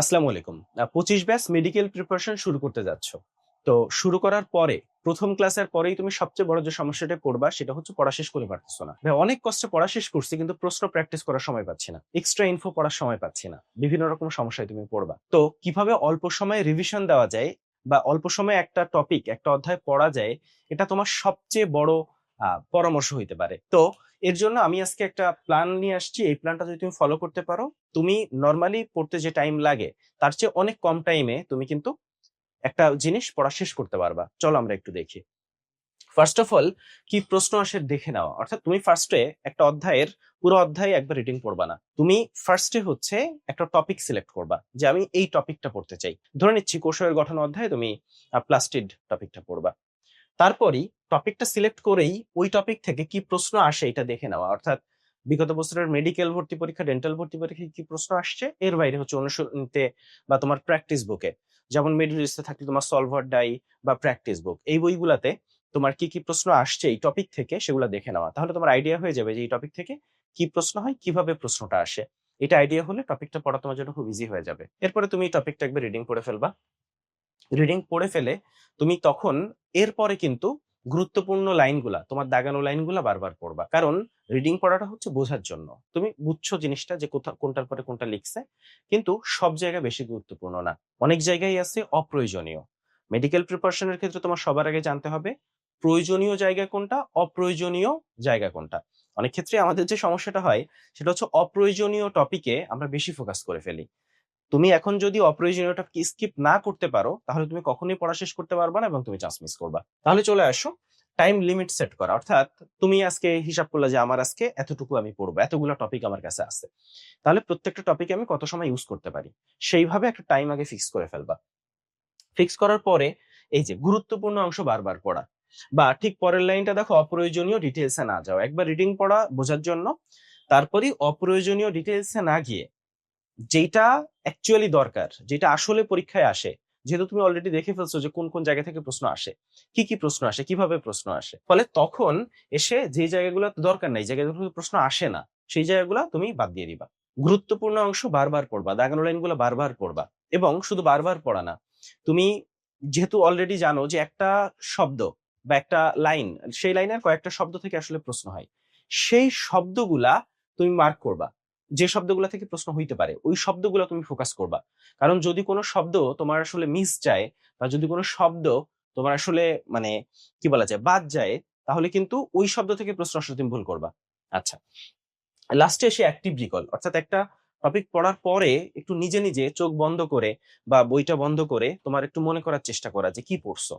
আসসালামু আলাইকুম। পঁচিশ ব্যাচ মেডিকেল প্রিপারেশন শুরু করতে যাচ্ছ। তো শুরু করার পরে, প্রথম ক্লাসের পরেই তুমি সবচেয়ে বড় যে সমস্যাটা পড়বা, সেটা হচ্ছে পড়া শেষ করে পারতেছো না। অনেক কষ্টে পড়া শেষ করছি, কিন্তু প্রশ্ন প্র্যাকটিস করার সময় পাচ্ছি না। এক্সট্রা ইনফো পড়ার সময় পাচ্ছি না। বিভিন্ন রকম সমস্যায় তুমি পড়বা। তো কীভাবে অল্প সময়ে রিভিশন দেওয়া যায়, বা অল্প সময়ে একটা টপিক একটা অধ্যায় পড়া যায়, এটা তোমার সবচেয়ে বড় পরামর্শ হইতে পারে। তো এর জন্য আমি আজকে একটা প্ল্যান নিয়ে আসছি। এই প্ল্যানটা যদি তুমি ফলো করতে পারো, তুমি নর্মালি পড়তে যে টাইম লাগে, তার চেয়ে অনেক কম টাইমে তুমি কিন্তু একটা জিনিস পড়া শেষ করতে পারবা। চলো আমরা একটু দেখি। ফার্স্ট অফ অল কি প্রশ্ন আসে দেখে নেওয়া অর্থাৎ তুমি ফার্স্টে একটা অধ্যায়ের, পুরো অধ্যায় একবার রিডিং পড়বা না। তুমি ফার্স্টে হচ্ছে একটা টপিক সিলেক্ট করবা, যে আমি এই টপিকটা পড়তে চাই। ধরে নিচ্ছি কোষের গঠন অধ্যায়ে তুমি প্লাস্টিড টপিকটা পড়বা। তারপরই টপিকটা সিলেক্ট করেই ওই টপিক থেকে কি প্রশ্ন আসে এটা দেখে নেওয়া। অর্থাৎ বিগত বছরের মেডিকেল ভর্তি পরীক্ষা ডেন্টাল ভর্তি পরীক্ষায় কি প্রশ্ন আসছে? এর বাইরে হচ্ছে অনুশীলনীতে বা তোমার প্র্যাকটিস বুকে যেমন মেডিলিস্টে থাকলে তোমার সলভার ডাই বা প্র্যাকটিস বুক এই বইগুলাতে তোমার কি কি প্রশ্ন আসছে এই টপিক থেকে সেগুলো দেখে নেওয়া। তাহলে তোমার আইডিয়া হয়ে যাবে যে এই টপিক থেকে কি প্রশ্ন হয়, কীভাবে প্রশ্নটা আসে। এটা আইডিয়া হলে টপিকটা পড়া তোমার জন্য খুব ইজি হয়ে যাবে। এরপরে তুমি টপিকটা একবার রিডিং পড়ে ফেলবা। রিডিং পড়ে ফেলে তুমি তখন এরপরে কিন্তু গুরুত্বপূর্ণ লাইনগুলা, তোমার দাগানো লাইনগুলা বারবার পড়বা। কারণ রিডিং পড়াটা হচ্ছে বোঝার জন্য। তুমি বুঝছ জিনিসটা যে কোথা, কোনটার পরে কোনটা লিখছে, কিন্তু সব জায়গায় বেশি গুরুত্বপূর্ণ না। অনেক জায়গায় আছে অপ্রয়োজনীয়। মেডিকেল প্রিপারেশনের ক্ষেত্রে তোমার সবার আগে জানতে হবে, প্রয়োজনীয় জায়গা কোনটা, অপ্রয়োজনীয় জায়গা কোনটা। অনেক ক্ষেত্রে আমাদের যে সমস্যাটা হয়, সেটা হচ্ছে অপ্রয়োজনীয় টপিকে আমরা বেশি ফোকাস করে ফেলি। তুমি এখন যদি অপ্রয়োজনীয়টা স্কিপ না করতে পারো, তাহলে তুমি কখনোই পড়া শেষ করতে পারবে না এবং তুমি চান্স মিস করবা। তাহলে চলে আসো টাইম লিমিট সেট করা। অর্থাৎ তুমি আজকে হিসাব করলে যে আমার আজকে এতটুকু আমি পড়ব, এতগুলো টপিক আমার কাছে আছে। তাহলে প্রত্যেকটা টপিকে আমি কত সময় ইউজ করতে পারি? সেইভাবে একটা টাইম আগে ফিক্স করে ফেলবা। ফিক্স করার পরে এই যে গুরুত্বপূর্ণ অংশ বারবার পড়া বা ঠিক পরের লাইনটা দেখো, অপ্রয়োজনীয় ডিটেলসে না যাও। একবার রিডিং পড়া বোঝার জন্য তারপরে অপ্রয়োজনীয় ডিটেলসে না গিয়ে যেটা অ্যাকচুয়ালি দরকার, যেটা আসলে পরীক্ষায় আসে। যেহেতু তুমি অলরেডি দেখে ফেলছো যে কোন কোন জায়গা থেকে প্রশ্ন আসে, কি কি প্রশ্ন আসে, কীভাবে প্রশ্ন আসে। ফলে তখন এসে যে জায়গাগুলো দরকার নাই জায়গাগুলো প্রশ্ন আসে না, সেই জায়গাগুলো তুমি বাদ দিয়ে দিবা। গুরুত্বপূর্ণ অংশ বারবার পড়বা দাগানো লাইনগুলো বারবার পড়বা, এবং শুধু বারবার পড়া না, তুমি যেহেতু অলরেডি জানো যে একটা শব্দ বা একটা লাইন, সেই লাইনের কয়েকটা শব্দ থেকে আসলে প্রশ্ন হয়। সেই শব্দগুলা তুমি মার্ক করবা। যে শব্দগুলো থেকে প্রশ্ন হইতে পারে, ওই শব্দগুলো তুমি ফোকাস করবা। কারণ যদি কোনো শব্দ তোমার আসলে মিস যায় বা যদি কোনো শব্দ তোমার আসলে মানে কি বলা যায়, বাদ যায়, তাহলে কিন্তু ওই শব্দ থেকে প্রশ্ন আসলে তুমি ভুল করবা। আচ্ছা লাস্টে এসে অ্যাক্টিভ রিকল অর্থাৎ একটা টপিক পড়ার পরে একটু নিজে নিজে চোখ বন্ধ করে বা বইটা বন্ধ করে তোমার একটু মনে করার চেষ্টা করা যে কি পড়ছো,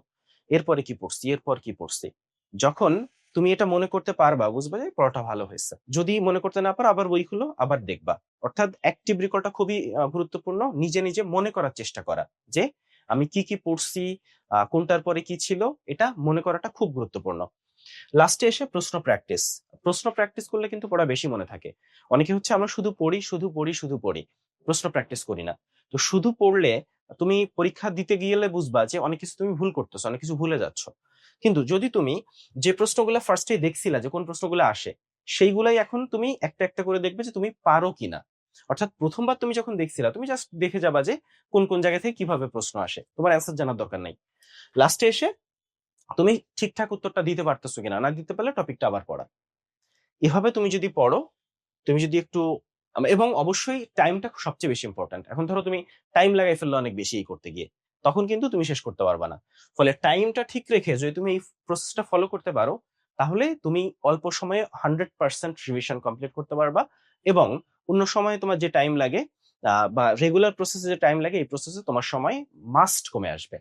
এরপরে কি পড়ছি, এরপর কি পড়ছি। যখন তুমি এটা মনে করতে পারবা, বুঝবা যে পড়াটা ভালো হয়েছে। যদি মনে করতে না পারো, আবার বই খুলো আবার দেখবা। অর্থাৎ অ্যাক্টিভ রিকলটা খুবই গুরুত্বপূর্ণ। নিজে নিজে মনে করার চেষ্টা করা যে আমি কি কি পড়ছি কোনটার পরে কি ছিল, এটা মনে করাটা খুব গুরুত্বপূর্ণ। লাস্টে এসে প্রশ্ন প্র্যাকটিস প্রশ্ন প্র্যাকটিস করলে কিন্তু পড়া বেশি মনে থাকে। অনেকে হচ্ছে, আমরা শুধু পড়ি শুধু পড়ি শুধু পড়ি। প্রশ্ন প্র্যাকটিস করি না। তো শুধু পড়লে তুমি পরীক্ষা দিতে গেলে বুঝবা যে অনেক কিছু তুমি ভুল করতেছো, অনেক কিছু ভুলে যাচ্ছ। কিন্তু যদি তুমি যে প্রশ্নগুলো ফার্স্টে দেখছিলা যে কোন প্রশ্নগুলো আসে, সেইগুলাই এখন তুমি একটা একটা করে দেখবে যে তুমি পারো কিনা। অর্থাৎ প্রথমবার তুমি যখন দেখছিলা, তুমি জাস্ট দেখে যাবা যে কোন কোন জায়গা থেকে কীভাবে প্রশ্ন আসে। তোমার অ্যান্সার জানার দরকার নাই। লাস্টে এসে তুমি ঠিকঠাক উত্তরটা দিতে পারতেছো কিনা না দিতে পারলে টপিকটা আবার পড়া। এভাবে তুমি যদি পড়ো, তুমি যদি একটু এবং অবশ্যই টাইমটা সবচেয়ে বেশি ইম্পর্ট্যান্ট এখন ধরো তুমি টাইম লাগাই ফেললে অনেক বেশি করতে গিয়ে। তখন কিন্তু তুমি শেষ করতে পারবা না। ফলে টাইমটা ঠিক রেখে যদি তুমি এই প্রসেসটা ফলো করতে পারো, তাহলে তুমি অল্প সময়ে হান্ড্রেড পার্সেন্ট রিভিশন কমপ্লিট করতে পারবা এবং অন্য সময়ে তোমার যে টাইম লাগে বা রেগুলার প্রসেসে যে টাইম লাগে, এই প্রসেসে তোমার সময় মাস্ট কমে আসবে।